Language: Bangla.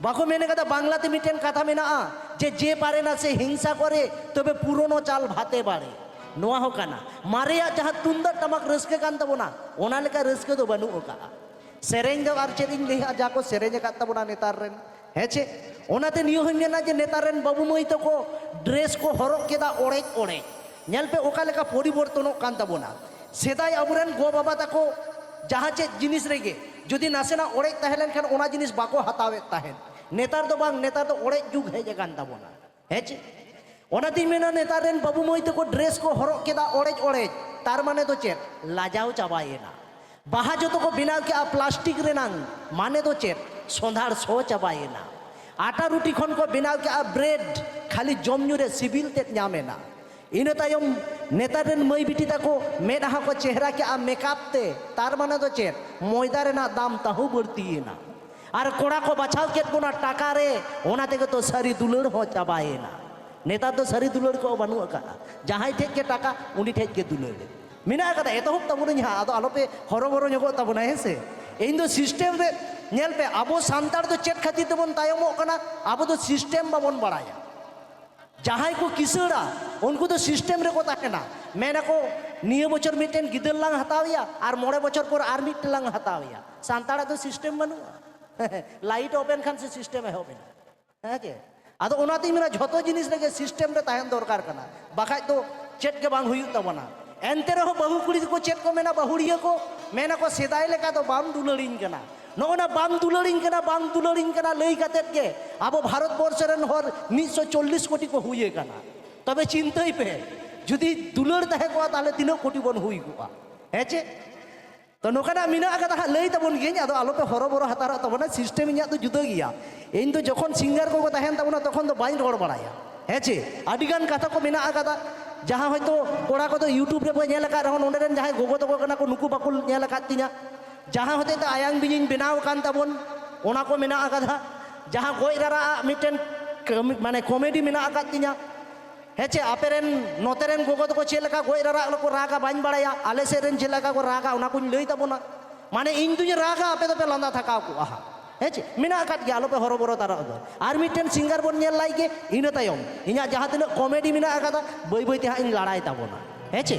বাকু মেনে কথা, বাংলাতে মিটেন কথা মেনা, আ, যে যে পারে না সে হিংসা করে, তবে পুরনো চাল ভাতে পারে নোয়া হোক না, মারে আর যাহা তুন্দর তামাক রেসকে কান তাবো না, ওনা লেখা রেসকে তো বানু ওকা সেরেং দো আর চেরিং লিহা যা কো সেরেং কাত তাবো না নেতার রেন। হ্যাঁ চে ওনাতে নিয়ে হই না যে নেতার রেন, বাবু মই তো কো, ড্রেস কো হরক কেদা ওড়েক ওড়েক নেলপে ওকা লেখা পরিবর্তন কান তাবো না। সেদাই আবুরেন গো বাবা তাকো যাহা চে জিনিস রেগে ᱡᱩᱫᱤ ᱱᱟᱥᱮᱱᱟᱜ ᱚᱲᱮᱡ ᱛᱟᱦᱮᱸ ᱞᱮᱱᱠᱷᱟᱱ ᱚᱱᱟ ᱡᱤᱱᱤᱥ ᱵᱟᱠᱚ ᱦᱟᱛᱟᱣᱮᱫ ᱛᱟᱦᱮᱱ ᱱᱮᱛᱟᱨ ᱫᱚ ᱵᱟᱝ ᱱᱮᱛᱟᱨ ᱫᱚ ᱚᱲᱮᱡ ᱡᱩᱜᱽ ᱦᱮᱡ ᱟᱠᱟᱱ ᱛᱟᱵᱚᱱᱟ ᱦᱮᱸ ᱪᱮ ᱚᱱᱟᱛᱤᱧ ᱢᱮᱱᱟ ᱱᱮᱛᱟᱨ ᱨᱮᱱ ᱵᱟᱹᱵᱩ ᱢᱟᱹᱭ ᱛᱟᱠᱚ ᱰᱨᱮᱥ ᱠᱚ ᱦᱚᱨᱚᱜ ᱠᱮᱫᱟ ᱚᱲᱮᱡ ᱚᱲᱮᱡ ᱛᱟᱨ ᱢᱟᱱᱮ ᱫᱚ ᱪᱮᱫ ᱞᱟᱡᱟᱣ ᱪᱟᱵᱟᱭᱮᱱᱟ ᱵᱟᱦᱟ ᱡᱚᱛᱚ ᱠᱚ ᱵᱮᱱᱟᱣ ᱠᱮᱜᱼᱟ ᱯᱞᱟᱥᱴᱤᱠ ᱨᱮᱱᱟᱝ ᱢᱟᱱᱮ ᱫᱚ ᱪᱮᱫ ᱥᱚᱸᱫᱷᱟᱲ ᱥᱚ ᱪᱟᱵᱟᱭᱮᱱᱟ ᱟᱴᱟ ᱨᱩᱴᱤ ᱠᱷᱚᱱ ᱠᱚ ᱵᱮᱱᱟᱣ ᱠᱮᱜᱼᱟ ᱵᱨᱮᱰ ᱠᱷᱟᱹᱞᱤ ᱡᱚᱢ ᱧᱩ ᱨᱮ ᱥᱤᱵᱤᱞ ᱛᱮᱫ ᱧᱟᱢᱮᱱᱟ ᱤᱱᱟᱹ ᱛᱟᱭᱚᱢ ᱱᱮᱛᱟᱨ ᱨᱮᱱ ᱢᱟᱹᱭ ᱵᱤᱴᱤ ᱛᱟᱠᱚ ᱢᱮᱫᱦᱟ ᱠᱚ ᱪᱮᱦᱨᱟ ᱠᱮᱜᱼᱟ ᱢᱮᱠᱟᱯ ᱛᱮ ᱛᱟᱨ ᱢᱟᱱᱮ ᱫᱚ ᱪᱮᱫ ᱢᱚᱭᱫᱟ ᱨᱮᱱᱟᱜ ᱫᱟᱢ ᱛᱟᱦᱩ ᱵᱟᱹᱲᱛᱤᱭᱮᱱᱟ আর কোড়া কো বাছাও কেত বোনা টাকা রে ওনা থেকে তো সারি দুলার হ চাবায়েনা নেতার তো সারি দুলার কো বানু আকানা যাহাই ঠেক কে টাকা উনি ঠেক কে দুলার মেনা কাদা এতহব তাবুন হা আদো আলোপে হরবরো ñᱚᱜᱚᱜ তাবুনা হেসে ᱤᱧ ᱫᱚ ᱥᱤᱥᱴᱮᱢ ᱨᱮ ᱧᱮᱞ ᱯᱮ ᱟᱵᱚ ᱥᱟᱱᱛᱟᱲ ᱫᱚ ᱪᱮᱫ ᱠᱷᱟᱹᱛᱤᱨ ᱛᱮᱵᱚᱱ ᱛᱟᱭᱚᱢᱚᱜ ᱠᱟᱱᱟ ᱟᱵᱚ ᱫᱚ ᱥᱤᱥᱴᱮᱢ ᱵᱟᱵᱚᱱ जहाँ को किसड़ा, उनको तो सिस्टम रे को ताकना मेना को निये बचर मिटेन गिदर लांग हताविया और मोड़े बचर पर आर मिटेन लांग हताविया। सांताड़ा तो सिस्टम बनू लाइट ओपन खान से सिस्टम है ओपन है के? आदो तो उनाती मेरा जतो जिनिस रे सिस्टम रे ताहन दरकार कना बाखाय तो चेट के बांग हुयु तबना तो एनते रहो बहु कुड़ी को चेट को, मेना बहुड़िया को, मेना को सेदाई लेका तो बाम दुलड़िन करना। නොවන බන්දුලරින්ගෙන බන්දුලරින්ගෙන ලෙයිගතෙත්ගේ আবো ভারতবর্ষের হর নিশ্চো চল্লিশ কোটি কো হুইয়ে কানা তবে চিন্তাই পে, যদি দুলর তাহে কোয়া তাহলে তিন কোটি বন হুই কোয়া হ্যাঁ চে তো নোকানা মিনা আগা তাহা লই তাবন গিয়ে আদো আলোপে হর হরবর হাতার তাবো না সিস্টেম ইয়া তো জুদো গিয়া। এই তো যখন সিঙ্গার কো তাহেন তাবনা তখন তো বাই রড় বাড়ায়া হ্যাঁ চে আডিগান কথা কো মিনা আগা যাহা হয়তো কোড়া কত ইউটিউব রে কো নেল কার রহন ওনেরেন যাহা গোগো তো কো নুকু বাকুল নেল কাত তিনা। ᱡᱟᱦᱟᱸ ᱦᱚᱛᱮᱡ ᱛᱮ ᱟᱭᱟᱝ ᱵᱤᱧᱤᱧ ᱵᱮᱱᱟᱣ ᱟᱠᱟᱱ ᱛᱟᱵᱚᱱ ᱚᱱᱟ ᱠᱚ ᱢᱮᱱᱟᱜ ᱟᱠᱟᱫᱟ ᱡᱟᱦᱟᱸ ᱜᱚᱡ ᱨᱟᱨᱟᱜ ᱢᱤᱫᱴᱮᱱ ᱠᱟᱹᱢᱤ- ᱢᱟᱱᱮ ᱠᱚᱢᱮᱰᱤ ᱢᱮᱱᱟᱜ ᱟᱠᱟᱫ ᱛᱤᱧᱟ ᱦᱮᱸ ᱪᱮ ᱟᱯᱮ ᱨᱮᱱ ᱱᱚᱛᱮ ᱨᱮᱱ ᱜᱚᱜᱚ ᱫᱚᱠᱚ ᱪᱮᱫ ᱞᱮᱠᱟ ᱜᱚᱡ ᱨᱟᱨᱟᱜ ᱠᱚ ᱨᱟᱜᱟ ᱵᱟᱹᱧ ᱵᱟᱲᱟᱭᱟ ᱟᱞᱮ ᱥᱮᱫ ᱨᱮᱱ ᱪᱮᱫ ᱞᱮᱠᱟ ᱠᱚ ᱨᱟᱜᱟ ᱚᱱᱟ ᱠᱚᱧ ᱞᱟᱹᱭ ᱛᱟᱵᱚᱱᱟ ᱢᱟᱱᱮ ᱤᱧ ᱫᱩᱧ ᱨᱟᱜᱟ ᱟᱯᱮ ᱫᱚᱯᱮ ᱞᱟᱸᱫᱟ ᱛᱷᱟᱠᱟᱣ ᱠᱚᱜᱼᱟ ᱦᱮᱸ ᱪᱮ ᱢᱮᱱᱟᱜ ᱟᱠᱟᱫ ᱜᱮᱭᱟ ᱟᱞᱚᱯᱮ ᱦᱚᱨᱚᱵᱚᱨᱚ ᱛᱟᱨᱟᱜ ᱫᱚ ᱟᱨ ᱢᱤᱫᱴᱮᱱ ᱥᱤᱝᱜᱟᱨ ᱵᱚᱱ ᱧᱮᱞ ᱞᱟᱭ ᱜᱮ ᱤᱱᱟᱹ ᱛᱟᱭᱚᱢ ᱤᱧᱟᱹᱜ ᱡᱟᱦᱟᱸ ᱛᱤᱱᱟᱹᱜ ᱠᱚᱢᱮᱰᱤ ᱢᱮᱱᱟᱜ ᱟᱠᱟᱫᱟ ᱵᱟᱹᱭ ᱵᱟᱹᱭᱛᱮ ᱦᱟᱸᱜ ᱤᱧ ᱞᱟᱲᱟᱭ ᱛᱟᱵᱚᱱᱟ ᱦᱮᱸ ᱪᱮ